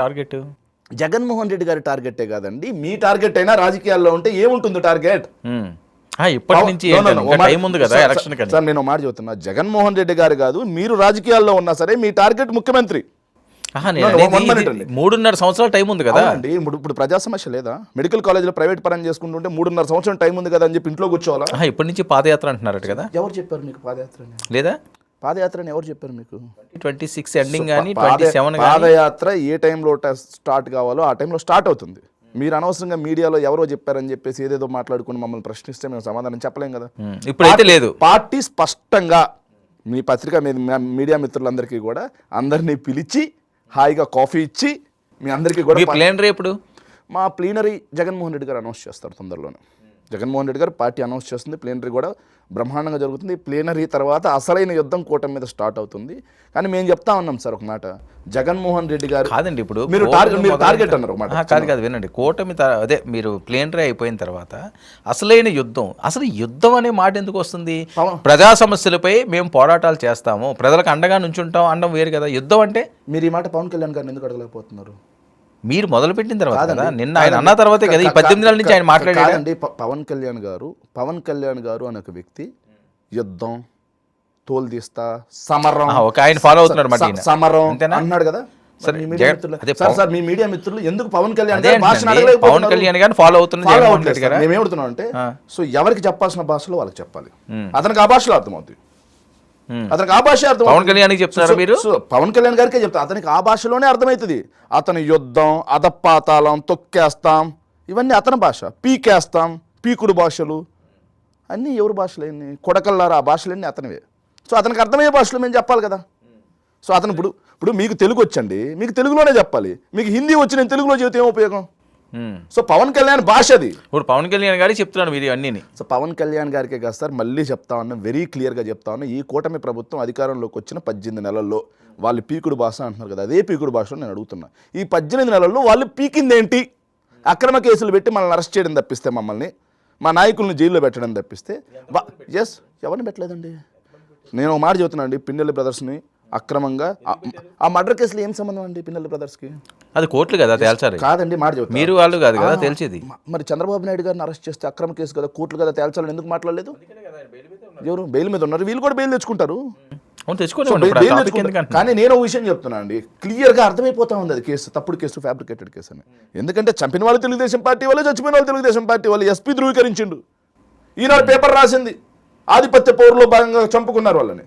Target? Jaganmohan Reddy గారి టార్గెటే కాదండి. మీ target అయినా రాజకీయాల్లో ఉంటే ఏముంటుంది టార్గెట్? ఇప్పటి నుంచి సార్, నేను మాట చెబుతున్నా జగన్మోహన్ రెడ్డి గారు కాదు మీరు రాజకీయాల్లో ఉన్నా సరే మీ టార్గెట్ ముఖ్యమంత్రి. అండి. మూడున్నర సంవత్సరాల టైం ఉంది కదా. అవునండి ఇప్పుడు ఇప్పుడు ప్రజా సమస్య లేదా? మెడికల్ కాలేజీలో ప్రైవేట్ పరం చేసుకుంటుంటే మూడున్నర సంవత్సరం టైం ఉంది కదా అని చెప్పి ఇంట్లో కూర్చోవాలా? ఇప్పటి నుంచి పాదయాత్ర అంటున్నారట కదా. ఎవరు చెప్పారు మీకు పాదయాత్ర? లేదా? పాదయాత్ర అని ఎవరు చెప్పారు మీకు? ట్వంటీ సిక్స్ ఎండింగ్ కానీ పాదయాత్ర ఏ టైంలో స్టార్ట్ కావాలో ఆ టైంలో స్టార్ట్ అవుతుంది. మీరు అనవసరంగా మీడియాలో ఎవరో చెప్పారని చెప్పేసి ఏదేదో మాట్లాడుకుని మమ్మల్ని ప్రశ్నిస్తే మేము సమాధానం చెప్పలేం కదా. ఇప్పుడైతే లేదు. పార్టీ స్పష్టంగా మీ పత్రిక మీడియా మిత్రులందరికీ కూడా అందరినీ పిలిచి హాయిగా కాఫీ ఇచ్చి మీ అందరికీ కూడా మీ ప్లాన్ రేపుడు మా ప్లీనరీ జగన్మోహన్ రెడ్డి గారు అనౌన్స్ చేస్తారు తొందరలోనే. జగన్మోహన్ రెడ్డి గారు పార్టీ అనౌన్స్ చేస్తుంది ప్లీనరీ కూడా బ్రహ్మాండంగా జరుగుతుంది. ప్లీనరీ తర్వాత అసలైన యుద్ధం కూటమి మీద స్టార్ట్ అవుతుంది. కానీ మేము చెప్తా ఉన్నాం సార్ ఒక మాట జగన్మోహన్ రెడ్డి గారు కాదండి ఇప్పుడు మీరు టార్గెట్ మీరు మొదలైన- టార్గెట్ అన్నారు ఒక మాట. ఆహా, కాదు కాదు వినండి. కూటమి అదే మీరు ప్లేన్ రే అయిపోయిన తర్వాత అసలైన యుద్ధం అసలు యుద్ధం అనే మాట ఎందుకు వస్తుంది. ప్రజా సమస్యలపై మేము పోరాటాలు చేస్తాము ప్రజలకు అండగా నుంచుంటాం అండం వేరు కదా. యుద్ధం అంటే? మీరు ఈ మాట పవన్ కళ్యాణ్ గారిని ఎందుకు అడగలేకపోతున్నారు? మీరు మొదలు పెట్టిన తర్వాత. నిన్న ఆయన అన్న తర్వాతే కదా ఈ పద్దెనిమిది నెలల నుంచి ఆయన ప- పవన్ కళ్యాణ్ గారు పవన్ కళ్యాణ్ గారు అనే ఒక వ్యక్తి యుద్ధం తోలు తీస్తా సమరం ఒక ఆయన స- ఈయన. సమరం? అన్నాడు కదా సరే, మరి మీ మీడియా జగన్- మిత్రులు- ఎందుకు పవన్ కళ్యాణ్? పవన్ కళ్యాణ్ గారిని ఫాలో అవుతున్న Follow జగన్మోహన్ అవ్వట్లేదు రెడ్డి సార్. గారా మేము ఏమడుతున్నాం అంటే. సో ఎవరికి చెప్పాల్సిన భాషలో వాళ్ళకి చెప్పాలి. అతనికి ఆ భాషలో అర్థమవుతుంది. అతనికి ఆ భాష అర్థం పవన్ కళ్యాణ్కి చెప్తున్నారా మీరు? పవన్ కళ్యాణ్ గారికే చెప్తా. అతనికి ఆ భాషలోనే అర్థమవుతుంది. అతని యుద్ధం అదపాతాళం తొక్కేస్తాం ఇవన్నీ అతని భాష. పీకేస్తాం పీకుడు భాషలు. అన్నీ ఎవరి భాషలేని కొడకల్లారా? ఆ భాషలన్నీ అతనివే. సో అతనికి అర్థమయ్యే భాషలో మేము చెప్పాలి కదా. సో అతను ఇప్పుడు ఇప్పుడు మీకు తెలుగు వచ్చండి. మీకు తెలుగులోనే చెప్పాలి. మీకు హిందీ వచ్చి నేను తెలుగులో చెబితే ఏం ఉపయోగం. సో పవన్ కళ్యాణ్ భాష అది. ఇప్పుడు పవన్ కళ్యాణ్ గారి చెప్తున్నాడు మీరు అన్నీ సో పవన్ కళ్యాణ్ గారికే కాదు సార్ మళ్ళీ చెప్తా ఉన్నా వెరీ క్లియర్గా చెప్తా ఉన్నా ఈ కూటమి ప్రభుత్వం అధికారంలోకి వచ్చిన పద్దెనిమిది నెలల్లో వాళ్ళు పీకుడు భాష అంటున్నారు కదా అదే పీకుడు భాషలో నేను అడుగుతున్నా. ఈ పద్దెనిమిది నెలల్లో వాళ్ళు పీకింది ఏంటి అక్రమ కేసులు పెట్టి మనల్ని అరెస్ట్ చేయడం తప్పిస్తే మమ్మల్ని మా నాయకుల్ని జైల్లో పెట్టడం తప్పిస్తే ఎస్ ఎవరిని పెట్టలేదండి? నేను ఒక మాట చెబుతున్నా అండి పిన్నెల్లి బ్రదర్స్ని అక్రమంగా. ఆ- మర్డర్ కేసులు ఏం సంబంధం అండి పిన్నెల్లి బ్రదర్స్కి అది కోర్టులు కదా తేల్చాలి. కాదండి మాట మీరు వాళ్ళు కాదు కదా తెలిసేది మ- మరి చంద్రబాబు నాయుడు గారిని అరెస్ట్ చేస్తే అక్రమ కేసు కదా కోర్టులు కదా తేల్చాలని ఎందుకు మాట్లాడలేదు? ఎవరు? బెయిల్ మీద ఉన్నారు. వీళ్ళు కూడా బెయిల్ తెచ్చుకుంటారు. కానీ నేను ఒక విషయం చెప్తున్నా అండి. క్లియర్గా అర్థమైపోతా ఉంది అది కేసు తప్పుడు కేసు ఫ్యాబ్రికేటెడ్ కేసు అని. ఎందుకంటే చంపిన వాళ్ళు తెలుగుదేశం పార్టీ వాళ్ళు చచ్చిపోయిన వాళ్ళు తెలుగుదేశం పార్టీ వాళ్ళు. ఎస్పీ ధృవీకరించిండు. ఈనాడు పేపర్ రాసింది. ఆధిపత్య పౌరులో భాగంగా చంపుకున్నారు వాళ్ళని.